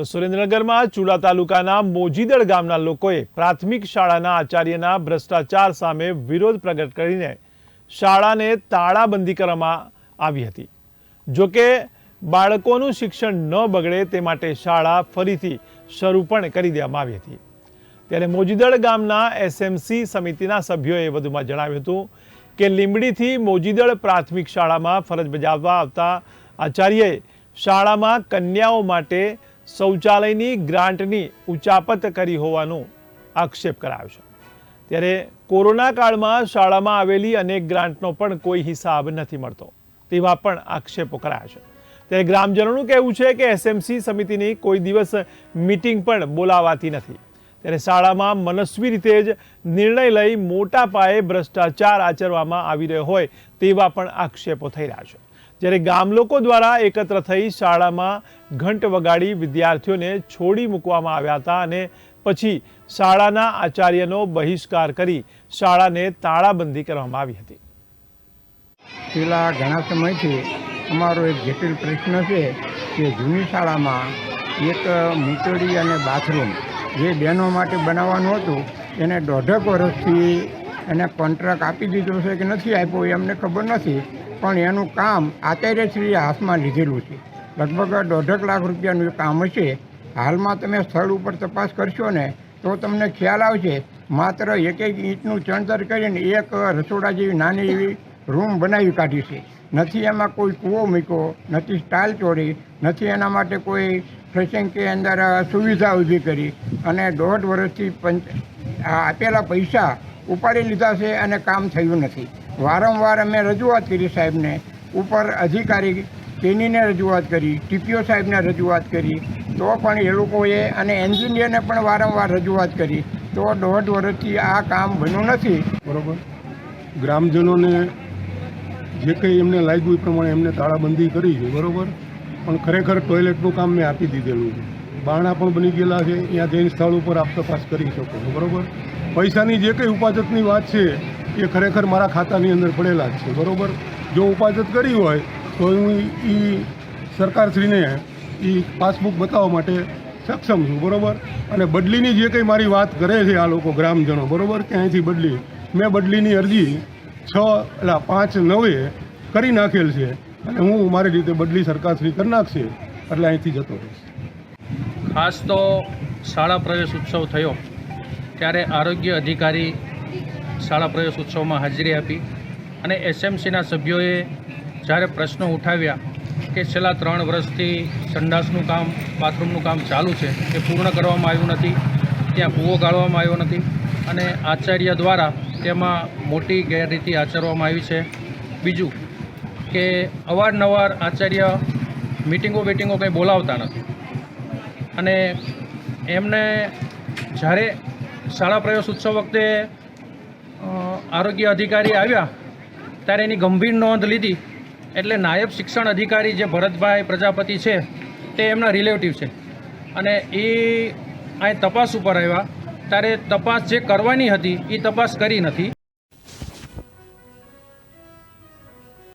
તો સુરેન્દ્રનગરમાં ચુડા તાલુકાના મોજીદળ ગામના લોકોએ પ્રાથમિક શાળાના આચાર્યના ભ્રષ્ટાચાર સામે વિરોધ પ્રગટ કરીને શાળાને તાળાબંધી કરવામાં આવી હતી. જોકે બાળકોનું શિક્ષણ ન બગડે તે માટે શાળા ફરીથી શરૂ પણ કરી દેવામાં આવી હતી. ત્યારે મોજીદળ ગામના એસએમસી સમિતિના સભ્યોએ વધુમાં જણાવ્યું હતું કે લીંબડીથી મોજીદળ પ્રાથમિક શાળામાં ફરજ બજાવવા આવતા આચાર્યએ શાળામાં કન્યાઓ માટે શૌચાલયની ગ્રાન્ટની ઉચાપત કરી હોવાનો આક્ષેપ કરાયો છે. ત્યારે કોરોના કાળમાં શાળામાં આવેલી અનેક ગ્રાન્ટનો પણ કોઈ હિસાબ નથી મળતો, તેવા પણ આક્ષેપો કરાયા છે. ત્યારે ગ્રામજનોનું કહેવું છે કે એસએમસી સમિતિની કોઈ દિવસ મિટિંગ પણ બોલાવાતી નથી. ત્યારે શાળામાં મનસ્વી રીતે જ નિર્ણય લઈ મોટા પાયે ભ્રષ્ટાચાર આચરવામાં આવી રહ્યો હોય તેવા પણ આક્ષેપો થઈ રહ્યા છે. જ્યારે ગામ લોકો દ્વારા એકત્ર થઈ શાળામાં ઘંટ વગાડી વિદ્યાર્થીઓને છોડી મૂકવામાં આવ્યા હતા અને પછી શાળાના આચાર્યનો બહિષ્કાર કરી શાળાને તાળાબંધી કરવામાં આવી હતી. પેલા ઘણા સમયથી અમારો એક જટિલ પ્રશ્ન છે કે જૂની શાળામાં એક મૂતળી અને બાથરૂમ જે બહેનો માટે બનાવવાનું હતું, એને દોઢક વર્ષથી એને કોન્ટ્રાક્ટ આપી દીધો છે કે નથી આપ્યો એ અમને ખબર નથી. પણ એનું કામ આચાર્યશ્રીએ હાથમાં લીધેલું છે. લગભગ દોઢક લાખ રૂપિયાનું કામ હશે. હાલમાં તમે સ્થળ ઉપર તપાસ કરશો ને, તો તમને ખ્યાલ આવશે. માત્ર એક એક ઈંટનું ચણતર કરીને એક રસોડા જેવી નાની એવી રૂમ બનાવી કાઢી છે. નથી એમાં કોઈ કૂવો મૂક્યો, નથી સ્ટાઇલ ચોરી, નથી એના માટે કોઈ ફ્રેશિંગ કે અંદર સુવિધા ઊભી કરી. અને દોઢ વર્ષથી પંચ આપેલા પૈસા ઉપાડી લીધા છે અને કામ થયું નથી. વારંવાર અમે રજૂઆત કરી સાહેબને. ઉપર અધિકારી તેનીને રજૂઆત કરી, ટીપીઓ સાહેબને રજૂઆત કરી. તો પણ એ લોકોએ અને એન્જિનિયરને પણ વારંવાર રજૂઆત કરી. તો દોઢ વર્ષથી આ કામ બન્યું નથી. બરાબર. ગ્રામજનોને જે કંઈ એમને લાગ્યું એ પ્રમાણે એમને તાળાબંધી કરી છે, બરાબર? પણ ખરેખર ટોયલેટનું કામ મેં આપી દીધેલું છે. બારણા પણ બની ગયેલા છે ત્યાં જઈને સ્થળ ઉપર આપ તપાસ કરી શકો બરોબર? પૈસાની જે કંઈ ઉપાજતની વાત છે એ ખરેખર મારા ખાતાની અંદર પડેલા જ છે. બરાબર? જો ઉપાજત કરી હોય, તો હું એ સરકારશ્રીને એ પાસબુક બતાવવા માટે સક્ષમ છું, બરાબર? અને બદલીની જે કંઈ મારી વાત કરે છે આ લોકો ગ્રામજનો, બરાબર? કે અહીંથી બદલી? મેં બદલીની અરજી છ, એટલે પાંચ, નવે કરી નાખેલ છે અને હું મારી રીતે બદલી સરકારશ્રી કરી નાખશે, એટલે અહીંથી જતો રહીશ. ખાસ તો શાળા પ્રવેશ ઉત્સવ થયો, ત્યારે આરોગ્ય અધિકારી શાળા પ્રવેશ ઉત્સવમાં હાજરી આપી અને એસએમસીના સભ્યોએ જ્યારે પ્રશ્નો ઉઠાવ્યા કે છેલ્લા ત્રણ વર્ષથી સંડાસનું કામ, બાથરૂમનું કામ ચાલુ છે, એ પૂર્ણ કરવામાં આવ્યું નથી, ત્યાં કૂવો ગાળવામાં આવ્યો નથી અને આચાર્ય દ્વારા તેમાં મોટી ગેરરીતિ આચરવામાં આવી છે. બીજું કે અવારનવાર આચાર્ય મિટિંગો બેટિંગો કંઈ બોલાવતા નથી અને એમને જ્યારે શાળા પ્રવેશ ઉત્સવ વખતે આરોગ્ય અધિકારી આવ્યા. ત્યારે એની ગંભીર નોંધ લીધી. એટલે નાયબ શિક્ષણ અધિકારી જે ભરતભાઈ પ્રજાપતિ છે, તે એમના રિલેટિવ છે. અને એ અહીં તપાસ ઉપર આવ્યા. ત્યારે તપાસ જે કરવાની હતી, એ તપાસ કરી નથી.